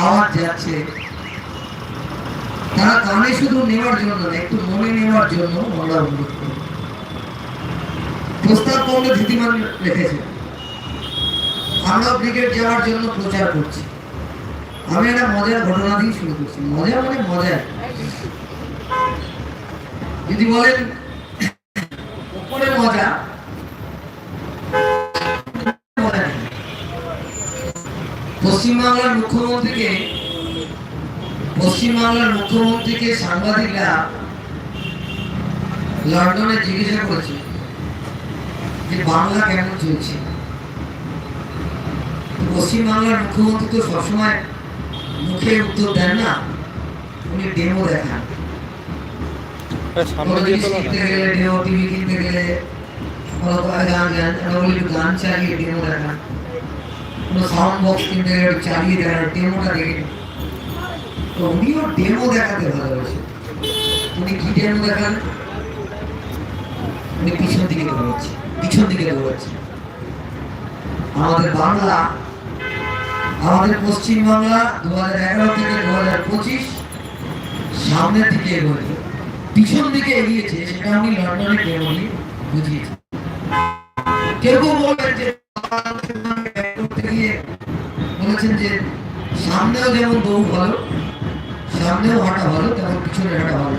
আওয়াজ যাচ্ছে। তারা কানে শুধু নেওয়ার জন্য না, একটু মনে নেওয়ার জন্য আমরা অনুরোধ করি। প্রস্তাব পৌঁছে ধীতিমান রেখেছে। আমরা ক্রিকেট যাওয়ার জন্য প্রচার করছি। আমি একটা মজার ঘটনা দিয়ে শুরু করছি। মজা মানে মজা। যদি বলেন উপরে মজা। পশ্চিমবাংলার মুখ্যমন্ত্রীকে পশ্চিমবাংলার মুখ্যমন্ত্রীকে সাংবাদিকরা লন্ডনে জিজ্ঞাসা করেছে যে বাংলা কেমন চলছে? পশ্চিমবাংলার মুখ্যমন্ত্রী তো সবসময় মুখে উত্তর দেন না উনি ডেমো দেখান। কিনতে গেলে ডেমো টিভি কিনতে গেলে গান গান চালিয়ে ডেমো দেখান। কোনো সাউন্ড বক্স কিনতে গেলে চালিয়ে দেখান। ডেমোটা দেখে তো উনিও ডেমো দেখাতে ভালোবাসে উনি কি ডেমো দেখান? উনি পিছন দিকে দৌড়াচ্ছে, পিছন দিকে দৌড়াচ্ছে। আমাদের বাংলা, আমাদের পশ্চিম বাংলা দু হাজার এগারো থেকে দু হাজার পঁচিশ, সামনের দিকে এগোচ্ছে পিছন দিকে এগিয়েছে, সেটা আমি লন্ডনে ডেমোলি বুঝিয়েছে। কেউ কেউ বলবেন যে করতে গিয়ে বলেছেন যে, সামনেও যেমন দৌড় ভালো, সামনেও হাঁটা ভালো, তেমন পিছনে হাঁটা ভালো।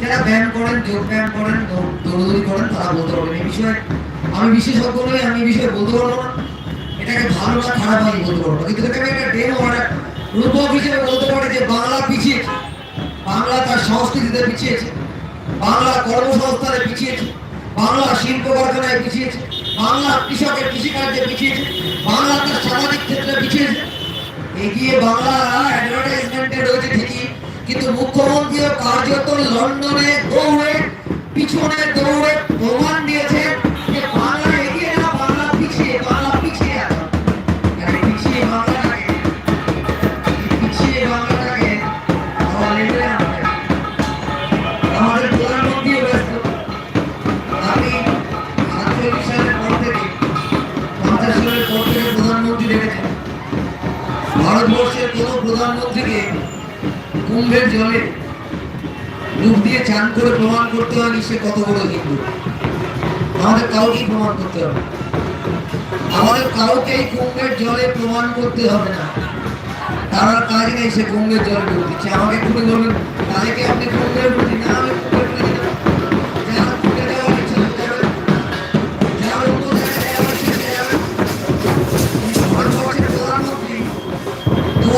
যারা ব্যায়াম করেন, যোগ ব্যায়াম করেন দৌড়দৌড়ি করেন, তারা বলতে পারবেন। এই বিষয়ে আমি বিশেষজ্ঞ নই আমি এই বিষয়ে বলতে পারব না। এটাকে ভালো না খারাপ আমি বলতে পারব কিন্তু এটাকে একটা ডেমো একটা রূপক হিসেবে বলতে পারে যে, বাংলা পিছিয়েছে। বাংলা তার সংস্কৃতিতে পিছিয়েছে। বাংলা কর্মসংস্থানে পিছিয়েছে। বাংলা শিল্প কারখানায় পিছিয়েছে। বাংলা কৃষকের কৃষিকার্যে পিছিয়েছে বাংলা তার সামাজিক ক্ষেত্রে পিছিয়েছে এগিয়ে বাংলা অ্যাডভার্টাইজমেন্টে রয়েছে ঠিকই, কিন্তু মুখ্যমন্ত্রী কার্যত লন্ডনে দৌড়ে, পিছনে দৌড়ে প্রমাণ দিয়েছে। ভারতবর্ষের কোন প্রধানমন্ত্রীকে কুম্ভের জলে ডুব দিয়ে চান করে প্রমাণ করতে হয়নি, সে কত বড় হিন্দু। আমাদের কাউকেই প্রমাণ করতে হবে আমাদের কাউকেই কুম্ভের জলে প্রমাণ করতে হবে না। তার কাজ নেই সে কুম্ভের জলে ডুব দিচ্ছে। আমাকে খুবই বলবেন তাদেরকে আপনি কুম্ভের দিন না আমি কুম্ভের দু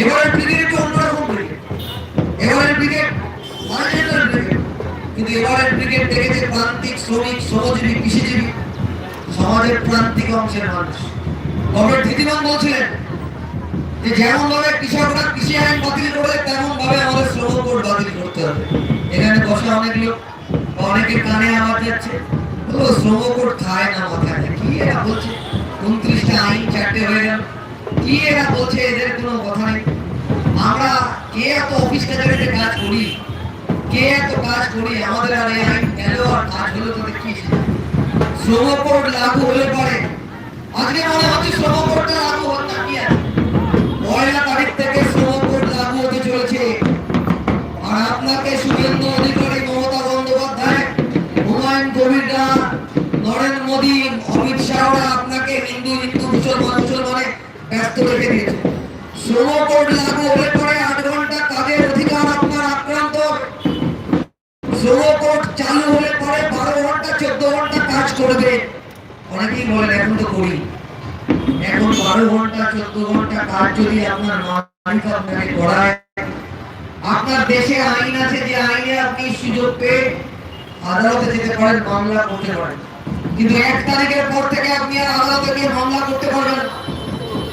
এবারের একটু অন্যরকম ব্রিগেড এবারের মার্জিনাল ব্রিগেড কিন্তু এবারের ব্রিগেড দেখেছে প্রান্তিক শ্রমিক, শ্রমজীবী, কৃষিজীবী। সমাজের প্রান্তিক অংশের মানুষ। গভর্নমেন্ট নীতিমান বলছিলেন যে যেমন ভাবে কৃষকরা কৃষি আইন বাতিল করে তেমন ভাবে আমাদের শ্রম কোড বাতিল করতে হবে। এখানে বসে অনেক লোক, বা অনেকের কানে আওয়াজ যাচ্ছে। ও শ্রম কোড খায় না মাথায়। কি এরা বলছে? উনত্রিশটা আইন চারটে হয়ে গেল। কি এরা বলছে, এদের কোনো কথা নেই। আমরা কে এত অফিস কাছারিতে কাজ করি? কে এত কাজ করি? আমাদের আর এই গেল আর কাজ হলো তাদের কি শ্রম কোড লাগু হলে পরে। আজকে মনে হচ্ছে শ্রম কোডটা লাগু হচ্ছে কি আছে পয়লা তারিখ থেকে শ্রম করে দিয়েছে শ্রম কোড লাগু হলে পরে আট ঘণ্টা কাজের অধিকার আপনার আক্রান্ত শ্রম কোড চালু হলে পরে বারো ঘণ্টা চোদ্দ ঘণ্টা কাজ করবে অনেকেই বলেন এখন তো করি এখন বারো ঘণ্টা চোদ্দ ঘণ্টা কাজ যদি আপনার মালিক আপনাকে করায় আপনার দেশে আইন আছে যে আইনে আপনি সুযোগ পেয়ে আদালতে যেতে পারেন মামলা করতে পারেন কিন্তু এক তারিখের পর থেকে আপনি আর আদালতে গিয়ে মামলা করতে পারবেন না।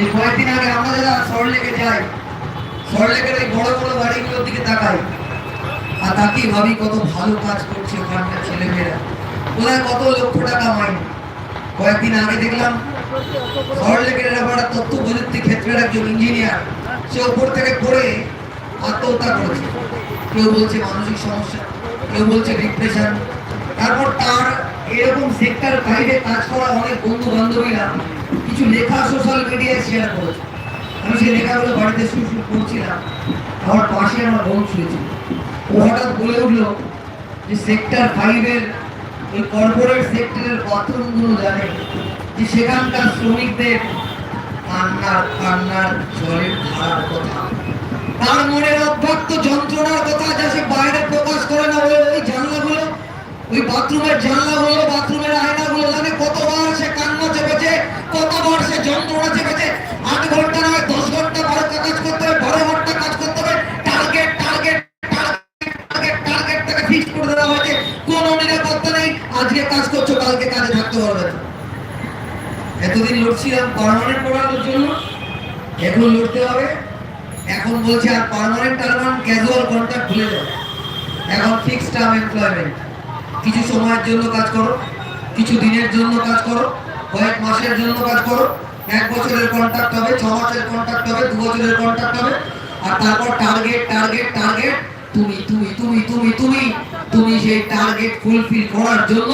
এই কয়েকদিন আগে আমরা যারা সরলেকে যাই সরলেকের এই বড় বড় বাড়িগুলোর দিকে তাকাই আর তাকিয়ে ভাবি কত ভালো কাজ করছে ওখানকার ছেলেমেয়েরা। ওরা কত লক্ষ টাকা মাইনে। কয়েকদিন আগে দেখলাম সরলেকের ব্যাপারে তথ্য প্রযুক্তি ক্ষেত্রের একজন ইঞ্জিনিয়ার সে উপর থেকে পড়ে আত্মহত্যা করেছে। কেউ বলছে মানসিক সমস্যা, কেউ বলছে ডিপ্রেশন তারপর তার এরকম সেক্টর ফাইভে কাজ করা অনেক বন্ধু বান্ধবীরা কিছু লেখা সোশ্যাল মিডিয়ায় শেয়ার করেছে। আমি সেই লেখাগুলো বাড়িতে শুরু শুরু করছিলাম। আমার পাশে আমার বোন শুয়েছিল। ও হঠাৎ বলে উঠল যে সেক্টর ফাইভের ওই কর্পোরেট সেক্টরের বাথরুমগুলো জানে যে সেখানকার শ্রমিকদের কান্নার কান্নার জলের ধারার কথা। তার মনের অভ্যক্ত যন্ত্রণার কথা যা সে বাইরে প্রকাশ করে না ওই ওই জানলাগুলো ওই বাথরুমের জানলাগুলো, বাথরুমের আয়নাগুলো জানে কতবার সে কান্না চেপেছে, কতবার সে যন্ত্রণা চেপেছে। আট ঘণ্টা নয়, দশ ঘণ্টা বারো কাজ করতে হবে, বারো ঘণ্টা কাজ করতে হবে। টার্গেট টার্গেট আজকে কাজ করছ, কালকে কাজে থাকতে পারবে এতদিন লড়ছিলাম পার্মানেন্ট করানোর জন্য। এখন লড়তে হবে। এখন বলছে আর পার্মানেন্ট টার্মান ক্যাজুয়াল কন্ট্রাক্ট ভুলে যাও। এখন ফিক্সড টার্ম এমপ্লয়মেন্ট কিছু সময়ের জন্য কাজ করো, কিছু দিনের জন্য কাজ করো, কয়েক মাসের জন্য কাজ করো, এক বছরের কন্ট্রাক্ট হবে, ছ মাসের কন্ট্রাক্ট হবে, দু বছরের কন্ট্রাক্ট হবে, আর তারপর টার্গেট টার্গেট টার্গেট তুমি তুমি তুমি তুমি তুমি তুমি সেই টার্গেট ফুলফিল করার জন্য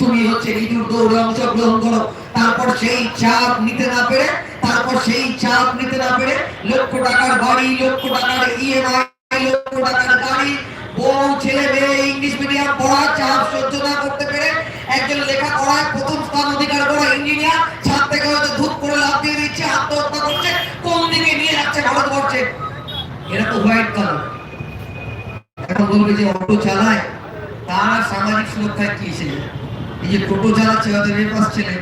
তুমি হচ্ছে ইঁদুর, দৌড়ে, অংশগ্রহণ করো। তারপর সেই চাপ নিতে না পেরে, তারপর সেই চাপ নিতে না পেরে লক্ষ টাকার বাড়ি, লক্ষ টাকার ইএমআই লক্ষ টাকার গাড়ি বউ ছেলে মেয়ে ইংলিশ মিডিয়াম পড়া চাপ সহ্য না করতে পেরে একজন লেখা পড়ায় প্রথম স্থান অধিকার করা ইঞ্জিনিয়ার, ছাদ থেকে হয়তো ধূপ করে লাভ দিয়ে দিচ্ছে, আত্মহত্যা করছে, কোন দিকে নিয়ে যাচ্ছে ভারতবর্ষে? এরা তো হোয়াইট কালার। এখন বলবে যে অটো চালায়, তার সামাজিক সুরক্ষায় কি এসে এই যে টোটো চালাচ্ছে, হয়তো এ পাস ছেলে।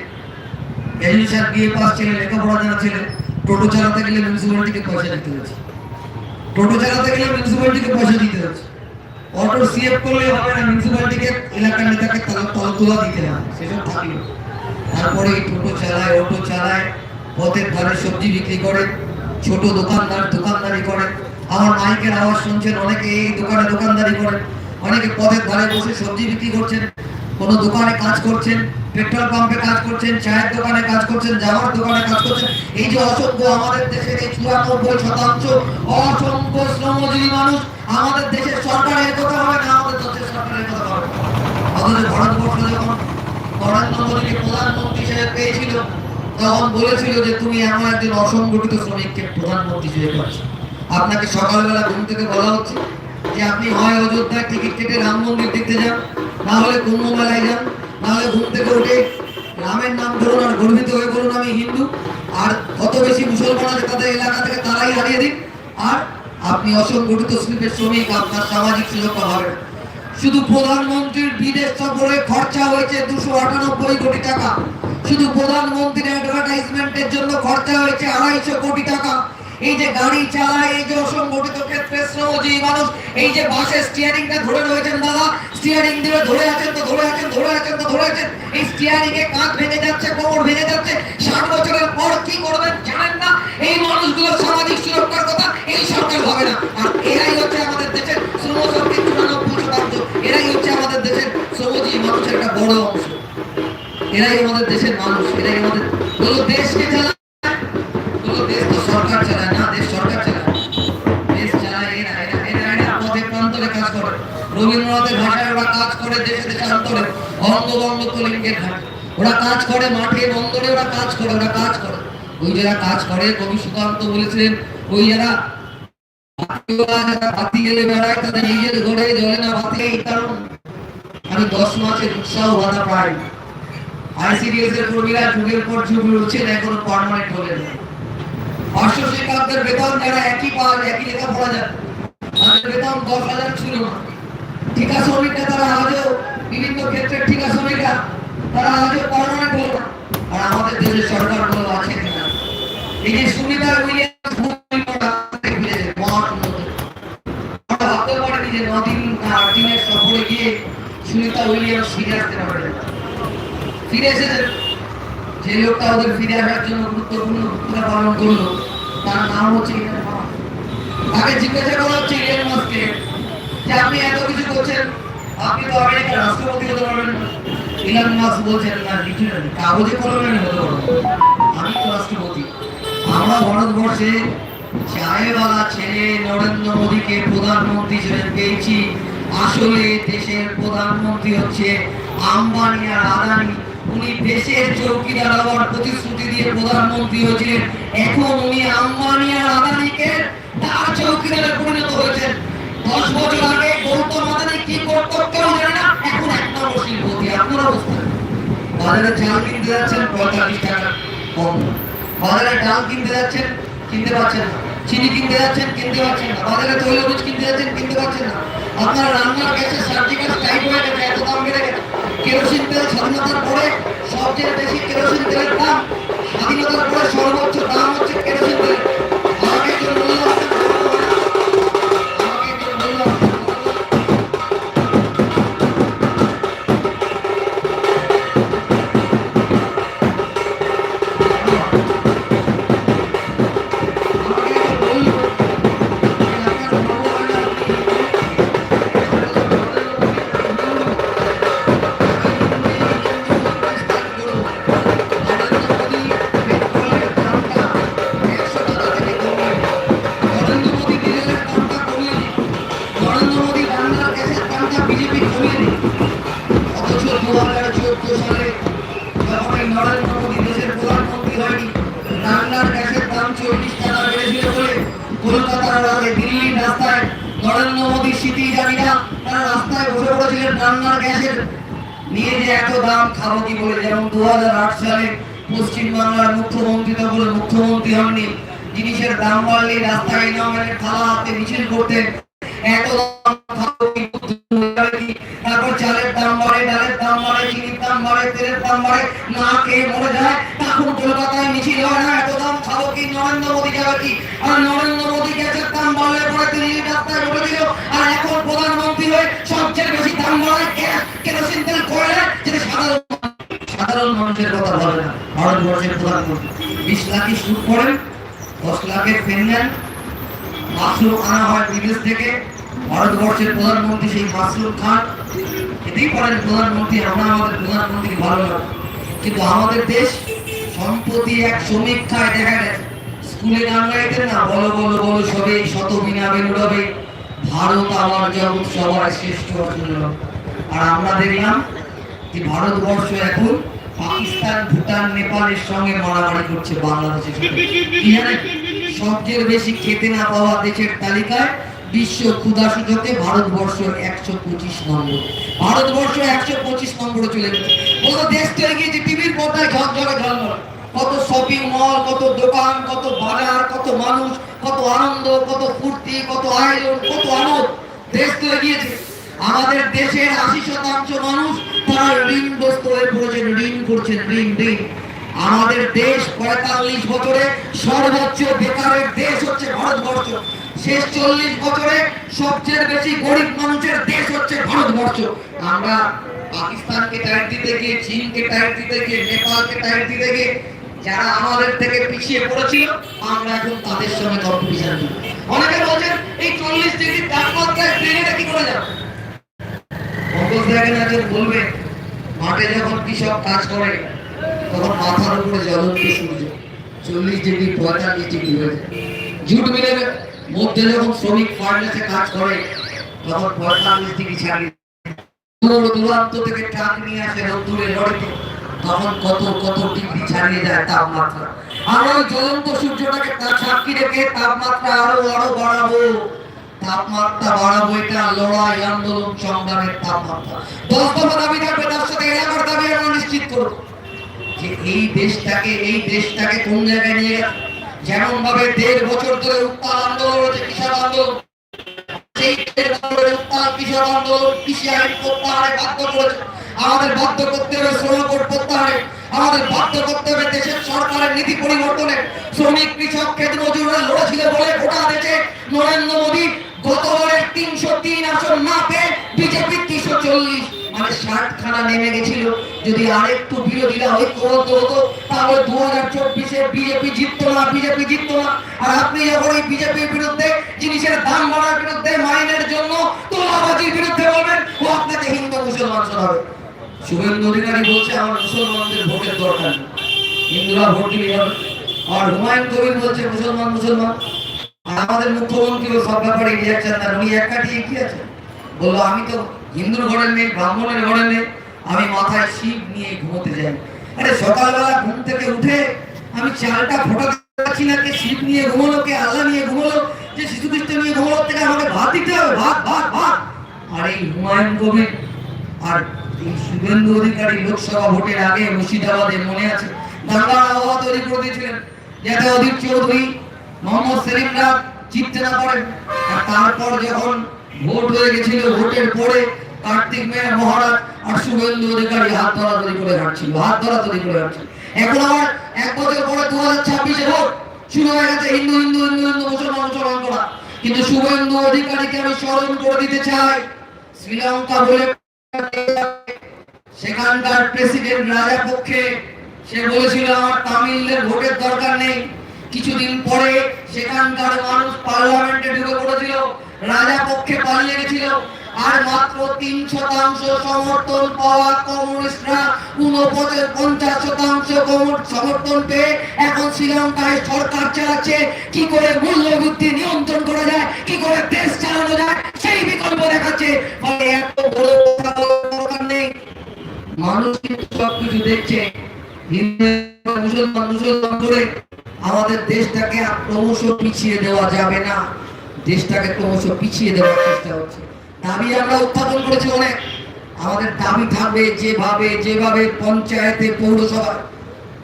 গ্র্যাজুয়েশন বিএ পাস ছেলে, লেখাপড়া জানা ছেলে? টোটো চালাতে গেলে মিউনিসিপ্যালিটিকে পয়সা দিতে হচ্ছে। টোটো চালাতে গেলে মিউনিসিপ্যালিটিকে পয়সা দিতে হচ্ছে। অটো সিএফ করলে হবে মিউনিসিপ্যালিটিকে এলাকার নেতাকে তলতোলা দিতে হয় সেসব থাকল। তারপরে টোটো চালায়, অটো চালায়, পথের ধারে সবজি বিক্রি করে, ছোট দোকানদার দোকানদারি করে। আমার মাইকের আওয়াজ শুনছেন, অনেকে এই দোকানে দোকানদারি করেন অনেকে পথের ধারে বসে সবজি বিক্রি করছেন, কোনো দোকানে কাজ করছেন পেট্রোল পাম্পে কাজ করছেন, চায়ের দোকানে কাজ করছেন, জামার দোকানে কাজ করছেন। এই যে অসংখ্য আমাদের দেশের এই চুরানব্বই শতাংশ অসংখ্য শ্রমজীবী মানুষ, আমাদের দেশের সরকারের কথা হবে না, আমাদের দেশের সরকারের কথা হবে আমাদের ভারতবর্ষ যখন নরেন্দ্র মোদীকে প্রধানমন্ত্রী হিসেবে পেয়েছিল, তখন বলেছিল যে তুমি এমন একজন অসংগঠিত শ্রমিককে প্রধানমন্ত্রী হিসেবে পাচ্ছ। আপনাকে সকালবেলা ঘুম থেকে বলা হচ্ছে যে আপনি হয় অযোধ্যায় টিকিট কেটে রাম মন্দির দেখতে যান, না হলে কুম্ভ মেলায় যান। না হলে ঘুম থেকে উঠে রামের নাম ধরুন আর গর্বিত হয়ে বলুন আমি হিন্দু। আর কত বেশি মুসলমান আছে তাদের এলাকা থেকে তারাই হারিয়ে দিন। আর আপনি অসংগঠিত শিল্পের শ্রমিক, আপনার সামাজিক সুরক্ষা হবে। শুধু প্রধানমন্ত্রীর বিদেশ সফরে খরচা হয়েছে দুশো আটানব্বই কোটি টাকা। শুধু প্রধানমন্ত্রীর অ্যাডভার্টাইজমেন্টের জন্য খরচা হয়েছে আড়াইশো কোটি এই যে গাড়ি চালায়, এই যে অসংগঠিত ক্ষেত্রে শ্রমজীবী মানুষ, এই যে বাসের স্টিয়ারিংটা ধরে রয়েছেন দাদা স্টিয়ারিং দিয়ে ধরে আছেন তো, ধরে আছেন ধরে আছেন তো, ধরে আছেন। এই স্টিয়ারিং এ কাঁধ ভেঙে যাচ্ছে, কোমর ভেঙে যাচ্ছে। ষাট বছরের পর কি করবেন জানেন না? এই মানুষগুলোর সামাজিক সুরক্ষার কথা এই সরকার হবে না। আর এরাই হচ্ছে আমাদের দেশের শ্রম শক্তির চুরানব্বই শতাংশ এরাই হচ্ছে আমাদের দেশের শ্রমজীবী মানুষের একটা বড় অংশ। এরাই আমাদের দেশের মানুষ, এরাই আমাদের দেশকে তো সরকার চালায় না, দেশ সরকার চালায়। দেশ চালায়, এরা এরা এরা এরা পথে প্রান্তরে কাজ করে। রবীন্দ্রনাথের ভাষায় ওরা কাজ করে দেশে দেশান্তরে। অঙ্গবঙ্গ কলিঙ্গের ঘাট ওরা কাজ করে মাঠে, বন্দরে ওরা কাজ করে, ওরা কাজ করে। ওই যারা কাজ করে, কবি সুকান্ত বলেছিলেন, ওই যারা আমি দশ মাসের উৎসাহ বাধা পাই আইসিডিএস এর কর্মীরা যুগের পর যুগ রয়েছেন এখনও পার্মানেন্ট হলেন না। পার্শ্ব শিক্ষকদের বেতন যারা একই পান একই লেখা পড়া যায়, তাদের বেতন দশ হাজার ছিল না। ঠিকা শ্রমিকরা তারা আজও বিভিন্ন ক্ষেত্রে ঠিকা শ্রমিকরা, তারা আজও পার্মানেন্ট হলো আর আমাদের দেশের সরকারগুলো আছে কিনা এই যে সুবিধা দিনের সফরে গিয়ে সুনিতা উইলিয়ামস ফিরে আসতে পারবে ফিরে এসেছে। যে লোকটা ওদের ফিরে আসার জন্য গুরুত্বপূর্ণ ভূমিকা পালন করল আমরা ভারতবর্ষে ছেলে নরেন্দ্র মোদীকে প্রধানমন্ত্রী পেয়েছি। আসলে দেশের প্রধানমন্ত্রী হচ্ছে আম্বানি আর আদানি। উনি দেশের চৌকিদার হওয়ার প্রতিশ্রুতি দিয়ে প্রধানমন্ত্রী হয়েছিলেন। এখন উনি আম্বানি আর আদানিকে তার চৌকিদারে পরিণত হয়েছেন দশ বছর আগে গৌতম আদানি কি করতো কেউ জানে না, এখন এক নম্বর শিল্পতি আপনার অবস্থা বাজারে চাল কিনতে যাচ্ছেন, পঁয়তাল্লিশ টাকা কম। বাজারে ডাল কিনতে যাচ্ছেন, কিনতে পারছেন না। চিনি কিনতে যাচ্ছেন, কিনতে পারছেন না। বাজারে তৈলবীজ কিনতে যাচ্ছেন, কিনতে পারছেন না। আপনার রান্নার গ্যাসে সার্জিক্যাল স্ট্রাইক হয়ে গেছে, এত দাম বেড়ে গেছে। কেরোসিন পড়েছিলেন রান্নার গ্যাসের নিয়ে যে এত দাম, খাব কি বলে? যেমন দু সালে পশ্চিমবাংলার মুখ্যমন্ত্রী তখন মুখ্যমন্ত্রী হননি। জিনিসের দাম বাড়লে রাস্তায় ইনামের থালা হাতে মিছিল করতেন এত? তারপর চালের দাম বাড়ে, ডালের দাম বাড়ে, চিনির দাম বাড়ে, তেলের দাম বাড়ে, না খেয়ে মরে যায়। তখন কলকাতায় মিছিল হয় না, এত দাম খাব কি? নরেন্দ্র মোদী যাবে কি? আর নরেন্দ্র বিশ লাখে সুদ করেন দশ লাখের পেন নেন মাশরুম আনা হয় বিদেশ থেকে। ভারতবর্ষের প্রধানমন্ত্রী সেই মাশরুম খান। এতেই পারেন প্রধানমন্ত্রী আমরা আমাদের প্রধানমন্ত্রী ভালো লাগে কিন্তু আমাদের দেশ সম্প্রতি এক সমীক্ষায় দেখা গেছে। স্কুলে গান গাইতেন না, বলো বলো বলো সবে শত বিনা বেরোবে ভারত আমার জগৎ, সবার শ্রেষ্ঠ আর আমরা দেখলাম যে ভারতবর্ষ এখন পাকিস্তান, ভুটান, নেপালের সঙ্গে মারামারি করছে বাংলাদেশের সবচেয়ে বেশি খেতে না পাওয়া দেশের তালিকায় বিশ্ব ক্ষুধা সূচকে ভারতবর্ষ একশো পঁচিশ নম্বর। ভারতবর্ষ একশো পঁচিশ নম্বরে চলে গেছে। কত দেশ তো গিয়েছে, টিভির পর্দায় ঝকঝকে ঝলমল। কত শপিং মল কত দোকান, কত বাজার, কত মানুষ, কত আনন্দ, কত ফুর্তি, কত আয়োজন, কত আনন্দ দেশ তো গিয়েছে। আমাদের দেশের আশি শতাংশ মানুষ তারা ঋণগ্রস্ত হয়ে পড়েছেন ঋণ করছেন, ঋণ ঋণ। আমাদের দেশ পঁয়তাল্লিশ বছরে সর্বোচ্চ বেকারের দেশ হচ্ছে ভারতবর্ষ। শেষ চল্লিশ বছরে সবচেয়ে বেশি গরিব মানুষের দেশ হচ্ছে ভারতবর্ষ। আমরা পাকিস্তানকে টাইট দিতে গিয়ে, চীনকে টাইট দিতে গিয়ে, নেপালকে টাইট দিতে গিয়ে, যারা আমাদের থেকে পিছিয়ে পড়েছিল, আমরা এখন তাদের সঙ্গে কম্পিটিশন অনেকে বলছেন, এই চল্লিশ ডিগ্রি তাপমাত্রায় ট্রেনে কি করে যাবে? অঙ্কজ দেখেন একজন বলবে, মাঠে যখন কৃষক কাজ করে, তখন মাথার উপরে জ্বলন্ত সূর্য। চল্লিশ ডিগ্রি, পঁয়তাল্লিশ ডিগ্রি হয়ে যায়। জুট মিলের মধ্যে যখন শ্রমিক ফার্নেসে কাজ করে, তখন পঁয়তাল্লিশ ডিগ্রি ছাড়িয়ে দূর দূরান্ত থেকে ট্রাক নিয়ে আসে রোদ্দুরে লড়িতে। তখন কত কত ডিগ্রি ছাড়িয়ে যায় তাপমাত্রা। ওই জ্বলন্ত সূর্যটাকে তার সাক্ষী রেখে তাপমাত্রা আরও আরও বাড়াবো। তাপমাত্রা বাড়াবো এটা লড়াই, আন্দোলন, সংগ্রামের তাপমাত্রা। দাবি থাকবে, তার সাথে এলাকার দাবি আমরা নিশ্চিত করব। যে এই দেশটাকে এই দেশটাকে কোন জায়গায় নিয়ে গেছে? যেমন ভাবে দেড় বছর ধরে উত্তাল আন্দোলন হয়েছে, কৃষক আন্দোলন। বলে নরেন্দ্র মোদী। গতবারের তিনশো তিন আসন না পেয়ে বিজেপি তিনশো চল্লিশ। মানে ষাট খানা নেমে গেছিল। যদি আরেকটু বিরোধীরা ঐক্যবদ্ধ হতো তাহলে দু হাজার চব্বিশে বিজেপি জিততো না, বিজেপি জিততো না। আর আপনি যখন এই বিজেপির বিরুদ্ধে জিনিসের দাম বাড়ার বিরুদ্ধে, মাইনের জন্য তোলাবাজির বিরুদ্ধে বলবেন, ও আপনাকে হিন্দু মুসলমান শোনাবে। শুভেন্দু অধিকারী বলছে, আমার মুসলমানদের ভোটের দরকার হিন্দুরা ভোট দিলে আর হুমায়ুন কবির বলছে, মুসলমান মুসলমান। আমাদের মুখ্যমন্ত্রীও সব ব্যাপারে রিয়াকশন দেন উনি এক কাটিয়ে কি আছে? বলল, আমি তো হিন্দুর ঘরের মেয়ে, ব্রাহ্মণের ঘরের মেয়ে, আমি মাথায় শিব নিয়ে ঘুমোতে যাই। আরে সকালবেলা ঘুম থেকে উঠে আমি চালটা ফোটাতে পারছি না, কে শিব নিয়ে ঘুমোলো, কে আল্লাহ নিয়ে ঘুমোলো, যে শিশু খ্রিস্ট নিয়ে ঘুমোলো থেকে আমাকে ভাত দিতে হবে, ভাত ভাত ভাত। আর এই হুমায়ুন কবির আর এই শুভেন্দু অধিকারী লোকসভা ভোটের আগে মুর্শিদাবাদে মনে আছে দাঙ্গার আবহাওয়া তৈরি করে দিয়েছিলেন। যাতে অধীর চৌধুরী মোহাম্মদ সেলিমরা জিততে না পারেন। তারপর যখন ভোট হয়ে গেছিল, ভোটের পরে কার্তিক মেয়ের মহারাজ আর শুভেন্দু অধিকারী হাত ধরাধরি করে হাঁটছিল, হাত ধরাধরি করে হাঁটছিল। এখন আবার এক বছর পরে দু হাজার ছাব্বিশে ভোট শুরু হয়ে গেছে, হিন্দু হিন্দু হিন্দু হিন্দু, মুসলমান মুসলমান করা। কিন্তু শুভেন্দু অধিকারীকে আমি স্মরণ করে দিতে চাই, শ্রীলঙ্কা বলে সেখানকার প্রেসিডেন্ট রাজা পক্ষে। সে বলেছিল, আমার তামিলদের ভোটের দরকার নেই। কিছুদিন পরে সেখানকার মানুষ পার্লামেন্টে ঢুকে পড়েছিল, রাজা পক্ষে পালিয়ে গেছিল, আর মাত্র তিন শতাংশ সমর্থন পাওয়া কমিউনিস্টরা ঊনপঞ্চাশ, পঞ্চাশ শতাংশ সমর্থন পেয়ে এখন শ্রীলঙ্কায় সরকার চালাচ্ছে। কি করে মূল্যবৃদ্ধি নিয়ন্ত্রণ করা যায়? কি করে দেশ চালানো যায়? সেই বিকল্প দেখাচ্ছে। ফলে এত বড় দরকার নেই। মানুষ কিন্তু সবকিছু দেখছে। আমাদের দেশটাকে ক্রমশ পিছিয়ে দেওয়া যাবে না। দেশটাকে ক্রমশ পিছিয়ে দেওয়ার চেষ্টা হচ্ছে। দাবি আমরা উত্থাপন করেছি অনেক। আমাদের দাবি থাকবে যেভাবে যেভাবে পঞ্চায়েতে পৌরসভা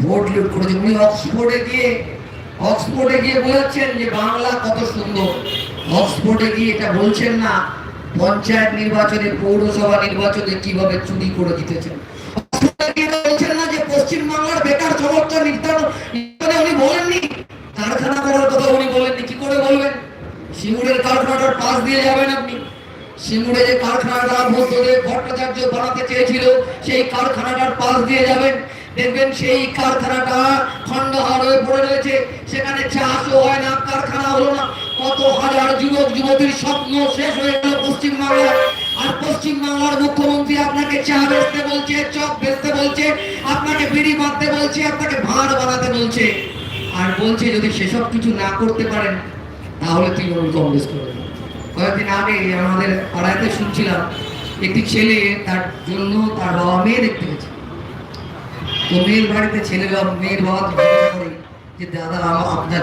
ভোট লুট করেছে। উনি অক্সফোর্ডে গিয়ে অক্সফোর্ডে গিয়ে বলেছেন যে বাংলা কত সুন্দর। অক্সফোর্ডে গিয়ে এটা বলছেন না, পঞ্চায়েত নির্বাচনে, পৌরসভা নির্বাচনে কীভাবে চুরি করে জিতেছেন। পশ্চিমবাংলার বেকার সমস্যা নির্ধারণ। উনি বলেননি, কারখানা করার কথা উনি বলেননি, কি করে বলবেন? সিঙ্গুরের কারখানাটার পাশ দিয়ে যাবেন আপনি। সিঙ্গুরে যে কারখানাটা মধ্যদেব ভট্টাচার্য বানাতে চেয়েছিল, সেই কারখানাটার পাশ দিয়ে যাবেন। দেখবেন সেই কারখানাটা খণ্ডহার হয়ে পড়ে রয়েছে। সেখানে চাষও হয় না, কারখানা হলো না। কত হাজার যুবক যুবতীর স্বপ্ন শেষ হয়ে গেল পশ্চিমবাংলায়। আর পশ্চিম বাংলার মুখ্যমন্ত্রী আপনাকে চা বেচতে বলছে, চপ বেচতে বলছে, আপনাকে বিড়ি বাঁধতে বলছে, আপনাকে ভাঁড় বানাতে বলছে। আর বলছে, যদি সেসব কিছু না করতে পারেন, তাহলে তৃণমূল কংগ্রেস করবে কয়েকদিন আগে আমাদের পাড়াতে শুনছিলাম, একটি ছেলে তার জন্য তার বাবা মেয়ে দেখতে গেছে। তো মেয়ের বাড়িতে ছেলে বাবা মেয়ের বাবা যে, দাদা আপনার